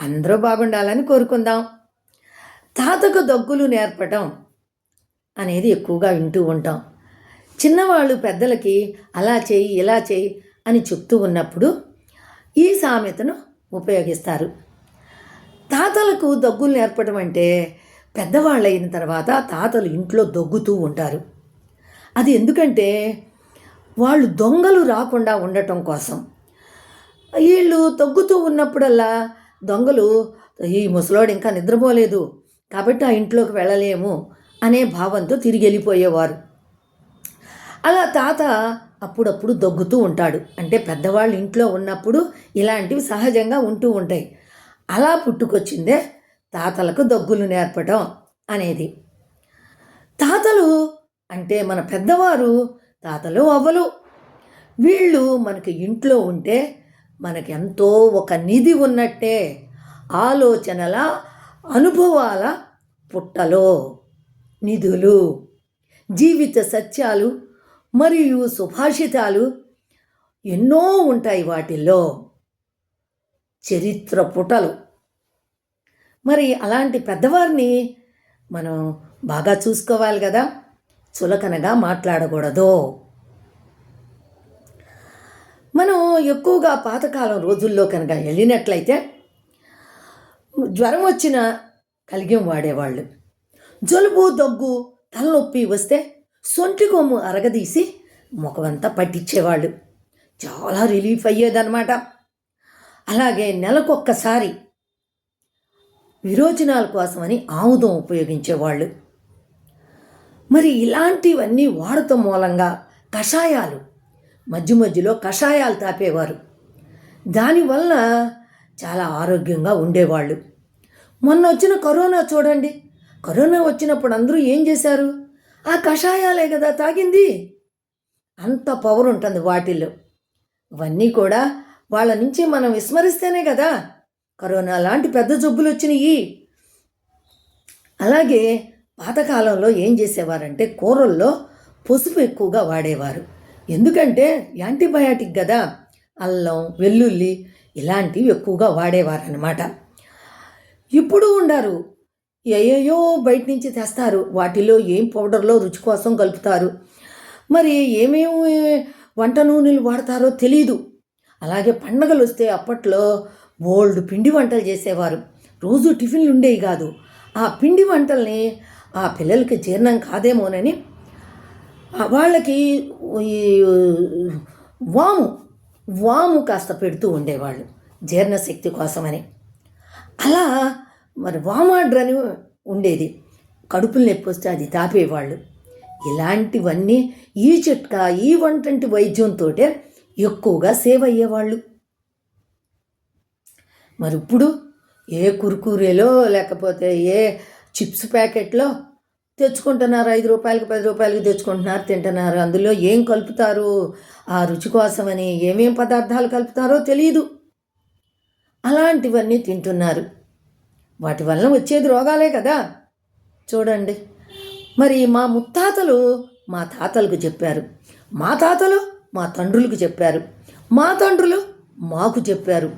అందరూ బాగుండాలని కోరుకుందాం. తాతకు దగ్గులు నేర్పటం అనేది ఎక్కువగా వింటూ ఉంటాం. చిన్నవాళ్ళు పెద్దలకి అలా చేయి ఇలా చేయి అని చెప్తూ ఉన్నప్పుడు ఈ సామెతను ఉపయోగిస్తారు. తాతలకు దగ్గులు నేర్పడం అంటే పెద్దవాళ్ళు అయిన తర్వాత తాతలు ఇంట్లో దగ్గుతూ ఉంటారు. అది ఎందుకంటే వాళ్ళు దొంగలు రాకుండా ఉండటం కోసం. వీళ్ళు తగ్గుతూ ఉన్నప్పుడల్లా దొంగలు ఈ ముసలోడు ఇంకా నిద్రపోలేదు కాబట్టి ఆ ఇంట్లోకి వెళ్ళలేము అనే భావంతో తిరిగి వెళ్ళిపోయేవారు. అలా తాత అప్పుడప్పుడు దగ్గుతూ ఉంటాడు. అంటే పెద్దవాళ్ళు ఇంట్లో ఉన్నప్పుడు ఇలాంటివి సహజంగా ఉంటూ ఉంటాయి. అలా పుట్టుకొచ్చిందే తాతలకు దగ్గులు నేర్పడం అనేది. తాతలు అంటే మన పెద్దవారు తాతలు అవ్వలు. వీళ్ళు మనకి ఇంట్లో ఉంటే మనకెంతో ఒక నిధి ఉన్నట్టే ఆలోచనల అనుభవాల పుట్టలో నిధులు జీవిత సత్యాలు మరియు సుభాషితాలు ఎన్నో ఉంటాయి వాటిల్లో. చరిత్ర పుటలు. మరి అలాంటి పెద్దవారిని మనం బాగా చూసుకోవాలి కదా. చులకనగా మాట్లాడకూడదు. మనం ఎక్కువగా పాతకాలం రోజుల్లో కనుక వెళ్ళినట్లయితే జ్వరం వచ్చిన కలిగ్యం వాడేవాళ్ళు. జలుబు దగ్గు తలనొప్పి వస్తే సొంటి కొమ్ము అరగదీసి ముఖమంతా పట్టించేవాళ్ళు. చాలా రిలీఫ్ అయ్యేదన్నమాట. అలాగే నెలకొక్కసారి విరోచనాల కోసమని ఆముదం ఉపయోగించేవాళ్ళు. మరి ఇలాంటివన్నీ వాడటం మూలంగా కషాయాలు మధ్య మధ్యలో కషాయాలు తాపేవారు. దానివల్ల చాలా ఆరోగ్యంగా ఉండేవాళ్ళు. మొన్న వచ్చిన కరోనా చూడండి. కరోనా వచ్చినప్పుడు అందరూ ఏం చేశారు? ఆ కషాయాలే కదా తాగింది. అంత పవర్ ఉంటుంది వాటిల్లో. ఇవన్నీ కూడా వాళ్ళ నుంచి మనం విస్మరిస్తేనే కదా. కరోనా లాంటి పెద్ద జబ్బులు వచ్చినాయి అలాగే పాతకాలంలో ఏం చేసేవారంటే కూరల్లో పసుపు ఎక్కువగా వాడేవారు. ఎందుకంటే యాంటీబయాటిక్ కదా అల్లం వెల్లుల్లి ఇలాంటివి ఎక్కువగా వాడేవారనమాట ఇప్పుడు ఉండారు. ఏయో బయట నుంచి తెస్తారు. వాటిలో ఏం పౌడర్లో రుచి కోసం కలుపుతారు. మరి ఏమేమి వంట నూనెలు వాడతారో తెలీదు. అలాగే పండగలు వస్తే అప్పట్లో బోల్డ్ పిండి వంటలు చేసేవారు. రోజు టిఫిన్లు ఉండేవి కాదు. ఆ పిండి వంటల్ని ఆ పిల్లలకి జీర్ణం కాదేమోనని వాళ్ళకి ఈ వాము వాము కాస్త పెడుతూ ఉండేవాళ్ళు జీర్ణశక్తి కోసమని. అలా మరి వామాడ్ర అని ఉండేది. కడుపులు నొప్పి వస్తే అది తాపేవాళ్ళు. ఇలాంటివన్నీ ఈ చిట్కా ఈ వంటంటి వైద్యంతో ఎక్కువగా సేవ్ అయ్యేవాళ్ళు. మరి ఇప్పుడు ఏ కురుకూరేలో లేకపోతే ఏ చిప్స్ ప్యాకెట్లో తెచ్చుకుంటున్నారు ఐదు రూపాయలకి పది రూపాయలకి తెచ్చుకుంటున్నారు తింటున్నారు. అందులో ఏం కలుపుతారు? ఆ రుచి కోసమని ఏమేం పదార్థాలు కలుపుతారో తెలియదు అలాంటివన్నీ తింటున్నారు. వాటి వలన వచ్చేది రోగాలే కదా. చూడండి. మరి మా ముత్తాతలు మా తాతలకు చెప్పారు. మా తాతలు మా తండ్రులకు చెప్పారు. మా తండ్రులు మాకు చెప్పారు.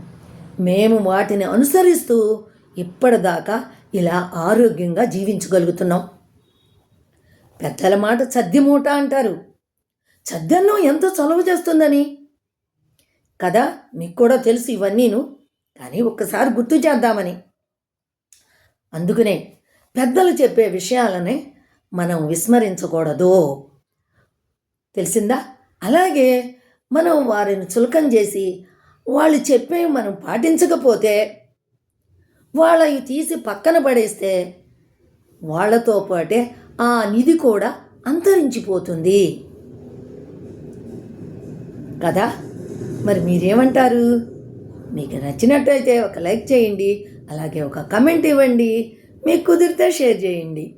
మేము వాటిని అనుసరిస్తూ ఇప్పటిదాకా ఇలా ఆరోగ్యంగా జీవించగలుగుతున్నాం. పెద్దల మాట చద్ది మూట అంటారు. చద్దన్నం ఎంత చొలవ చేస్తుందని? కదా మీకు కూడా తెలుసు ఇవన్నీను కానీ ఒక్కసారి గుర్తు చేద్దామని. అందుకనే పెద్దలు చెప్పే విషయాలని మనం విస్మరించకూడదు. తెలిసిందా? అలాగే మనం వారిని చులకం చేసి వాళ్ళు చెప్పేవి మనం పాటించకపోతే వాళ్ళవి తీసి పక్కన పడేస్తే వాళ్ళతో పాటే ఆ నిధి కూడా అంతరించిపోతుంది. కదా? మరి మీరేమంటారు? మీకు నచ్చినట్టయితే ఒక లైక్ చేయండి అలాగే ఒక కమెంట్ ఇవ్వండి మీకు కుదిరితే షేర్ చేయండి.